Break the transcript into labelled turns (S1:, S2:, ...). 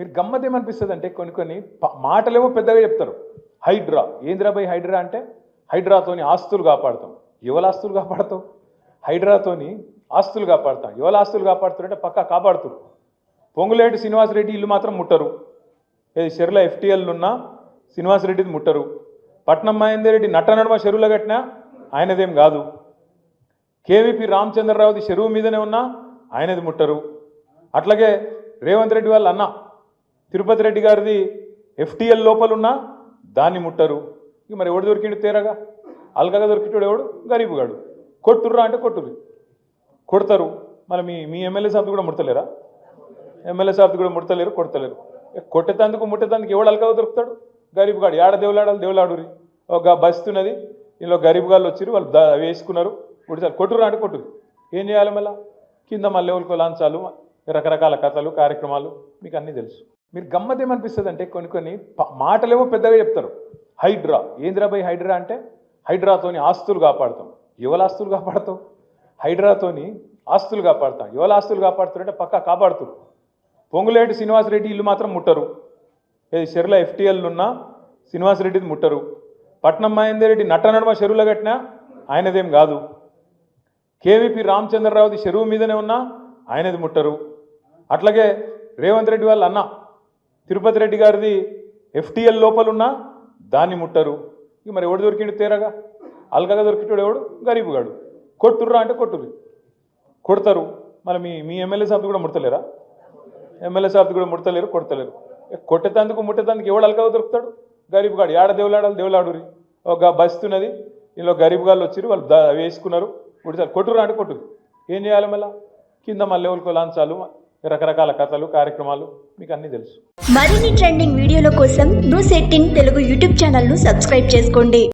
S1: మీరు గమ్మత్ ఏమనిపిస్తుంది అంటే కొన్ని కొన్ని ప- మాటలేమో పెద్దగా చెప్తారు. హైడ్రా. ఏంద్రాబాయ్ హైడ్రా అంటే? హైడ్రాతోని ఆస్తులు కాపాడతాం. ఎవరి ఆస్తులు కాపాడతాం హైడ్రాతోని ఆస్తులు కాపాడతాం. ఎవరి ఆస్తులు కాపాడుతారు అంటే పక్కా కాపాడుతారు. పొంగులేటి శ్రీనివాసరెడ్డి ఇల్లు మాత్రం ముట్టరు. ఏది చెరుల ఎఫ్టీఎల్ ఉన్న శ్రీనివాసరెడ్డిది ముట్టరు. పట్నం మహేందర్ రెడ్డి నట్ట నడుమ చెరువులో కట్టినా ఆయనదేం కాదు. కేవీపీ రామచంద్రరావుది చెరువు మీదనే ఉన్నా ఆయనది ముట్టరు. అట్లాగే రేవంత్ రెడ్డి వాళ్ళ అన్న తిరుపతి రెడ్డి గారిది ఎఫ్టీఎల్ లోపలున్నా దాన్ని ముట్టరు. ఇక మరి ఎవడు దొరికిండు తేరగా? అల్గగా దొరికిటోడు ఎవడు? గరీబుగాడు. కొట్టుర్రా అంటే కొట్టురు కొడతారు. మరి మీ మీ ఎమ్మెల్యే సాబ్ది కూడా ముడతలేరా? ఎమ్మెల్యే సాబ్ది కూడా ముడతలేరు కొడతలేరు. కొట్టేతందుకు ముట్టేతందుకు ఎవడు అల్గగా దొరుకుతాడు? గరీబుగాడు. ఏడ దేవులాడాలి దేవులాడురి ఒక బస్తున్నది ఇందులో గరీబుగాళ్ళు వచ్చి వాళ్ళు వేసుకున్నారు. కొట్టారు కొట్టుర్రా అంటే కొట్టురు ఏం చేయాలి మళ్ళీ? కింద మళ్ళీ ఎవరికో లాంచాలు రకరకాల కథలు కార్యక్రమాలు. మీకు అన్నీ తెలుసు. మీరు గమ్మత్ ఏమనిపిస్తుంది అంటే కొన్ని కొన్ని ప- మాటలేమో పెద్దగా చెప్తారు. హైడ్రా. ఏంద్రాబాయ్ హైడ్రా అంటే? హైడ్రాతోని ఆస్తులు కాపాడుతాం. ఎవరి ఆస్తులు కాపాడుతాం? హైడ్రాతోని ఆస్తులు కాపాడుతాం. ఎవరి ఆస్తులు కాపాడుతారు అంటే పక్కా కాపాడుతారు. పొంగులేటి శ్రీనివాసరెడ్డి ఇల్లు మాత్రం ముట్టరు. ఏది చెరుల ఎఫ్టీఎల్ ఉన్న శ్రీనివాసరెడ్డిది ముట్టరు. పట్నం మహేందర్ రెడ్డి నట్ట నడుమ చెరువులో కట్టినా ఆయనదేం కాదు. కేవీపీ రామచంద్రరావుది చెరువు మీదనే ఉన్నా ఆయనది ముట్టరు. అట్లాగే రేవంత్ రెడ్డి వాళ్ళ అన్న తిరుపతి రెడ్డి గారిది ఎఫ్టీఎల్ లోపలున్నా దాన్ని ముట్టరు. ఇక మరి ఎవడు దొరికిండు తేరగా? అల్కగా దొరికిటోడు ఎవడు? గరీబుగాడు. కొట్టుర్రా అంటే కొట్టురు కొడతారు. మరి మీ మీ ఎమ్మెల్యే సాబ్ది కూడా ముడతలేరా? ఎమ్మెల్యే సాబ్ది కూడా ముడతలేరు కొడతలేరు. ఇక కొట్టేతందుకు ముట్టేతందుకు ఎవడు అల్కగా దొరుకుతాడు? గరీబుగాడు. ఏడ దేవులాడాలి దేవులాడురి ఒక బస్తున్నది ఇందులో గరీబుగాళ్ళు వచ్చి వాళ్ళు వేసుకున్నారు. కొట్టారు కొట్టుర్రా అంటే కొట్టురు ఏం చేయాలి మళ్ళీ? కింద మళ్ళీ ఎవరికో లాంచాలు రకరకాల కథలు కార్యక్రమాలు మీకు అన్నీ తెలుసు.
S2: మరిన్ని ట్రెండింగ్ వీడియోల కోసం న్యూస్ ఎయిటీన్ తెలుగు యూట్యూబ్ ఛానల్ను సబ్స్క్రైబ్ చేసుకోండి.